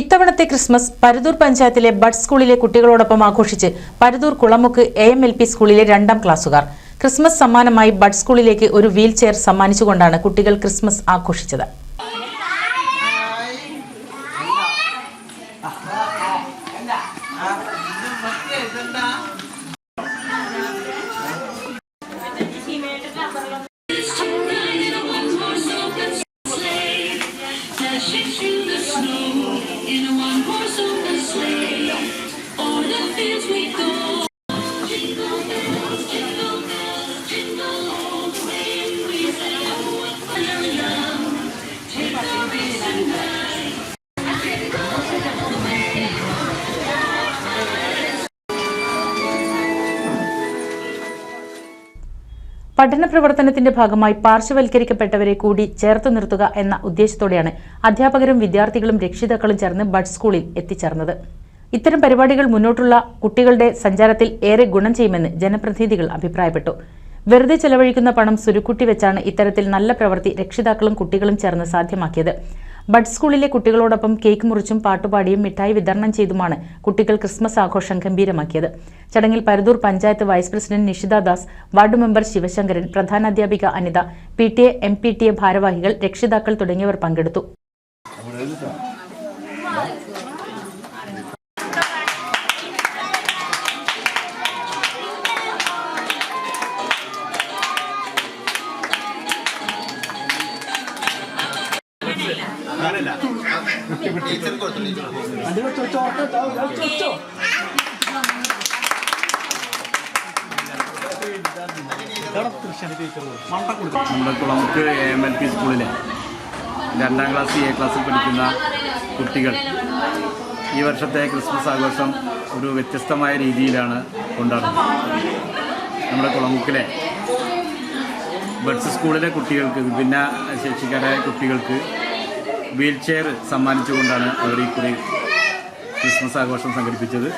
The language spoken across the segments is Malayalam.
ഇത്തവണത്തെ ക്രിസ്മസ് പരുതൂർ പഞ്ചായത്തിലെ ബഡ് സ്കൂളിലെ കുട്ടികളോടൊപ്പം ആഘോഷിച്ച് Paruthur Kulamukku A M L P സ്കൂളിലെ രണ്ടാം ക്ലാസ്സുകാർ. ക്രിസ്മസ് സമ്മാനമായി ബഡ് സ്കൂളിലേക്ക് ഒരു വീൽ ചെയർ സമ്മാനിച്ചുകൊണ്ടാണ് കുട്ടികൾ ക്രിസ്മസ് ആഘോഷിച്ചത്. പഠന പ്രവർത്തനത്തിന്റെ ഭാഗമായി പാർശ്വവൽക്കരിക്കപ്പെട്ടവരെ കൂടി ചേർത്ത് നിർത്തുക എന്ന ഉദ്ദേശത്തോടെയാണ് അധ്യാപകരും വിദ്യാർത്ഥികളും രക്ഷിതാക്കളും ചേർന്ന് ബഡ് സ്കൂളിൽ എത്തിച്ചേർന്നത്. ഇത്തരം പരിപാടികൾ മുന്നോട്ടുള്ള കുട്ടികളുടെ സഞ്ചാരത്തിൽ ഏറെ ഗുണം ചെയ്യുമെന്ന് ജനപ്രതിനിധികൾ അഭിപ്രായപ്പെട്ടു. വെറുതെ ചെലവഴിക്കുന്ന പണം സുരുക്കുട്ടി വെച്ചാണ് ഇത്തരത്തിൽ നല്ല പ്രവൃത്തി രക്ഷിതാക്കളും കുട്ടികളും ചേർന്ന് സാധ്യമാക്കിയത്. ബഡ് സ്കൂളിലെ കുട്ടികളോടൊപ്പം കേക്ക് മുറിച്ചും പാട്ടുപാടിയും മിഠായി വിതരണം ചെയ്തുമാണ് കുട്ടികൾ ക്രിസ്മസ് ആഘോഷം ഗംഭീരമാക്കിയത്. ചടങ്ങിൽ Parathur panchayat vice president Nishitha Das ward member Sivasankaran പ്രധാനാധ്യാപിക Anitha P T A M P T A ഭാരവാഹികൾ രക്ഷിതാക്കൾ തുടങ്ങിയവർ പങ്കെടുത്തു. നമ്മുടെ Kulamukku A M L P സ്കൂളിലെ രണ്ടാം ക്ലാസ് എ ക്ലാസ്സിൽ പഠിക്കുന്ന കുട്ടികൾ ഈ വർഷത്തെ ക്രിസ്മസ് ആഘോഷം ഒരു വ്യത്യസ്തമായ രീതിയിലാണ് കൊണ്ടാടുന്നത്. നമ്മുടെ കുളമുക്കിലെ ബഡ്സ് സ്കൂളിലെ കുട്ടികൾക്ക് വിഭിന്ന ശേഷിക്കാരായ കുട്ടികൾക്ക് വീൽ ചെയർ സമ്മാനിച്ചുകൊണ്ടാണ് അവർ ഈ കുറി ക്രിസ്മസ് ആഘോഷം സംഘടിപ്പിച്ചത്.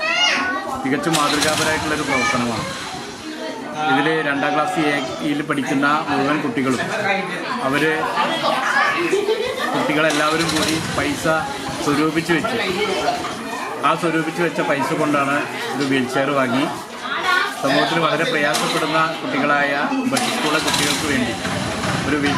തികച്ചും മാതൃകാപരമായിട്ടുള്ളൊരു പ്രവർത്തനമാണ്. ഇതിൽ രണ്ടാം ക്ലാസ് എയിൽ പഠിക്കുന്ന മുഴുവൻ കുട്ടികളും അവർ കുട്ടികളെല്ലാവരും കൂടി പൈസ സ്വരൂപിച്ച് വെച്ച് ആ സ്വരൂപിച്ച് വെച്ച പൈസ കൊണ്ടാണ് ഒരു വീൽ ചെയർ വാങ്ങി. സമൂഹത്തിൽ വളരെ പ്രയാസപ്പെടുന്ന കുട്ടികളായ ബസ് സ്കൂളിലെ കുട്ടികൾക്ക് വേണ്ടി ഒരു വീൽ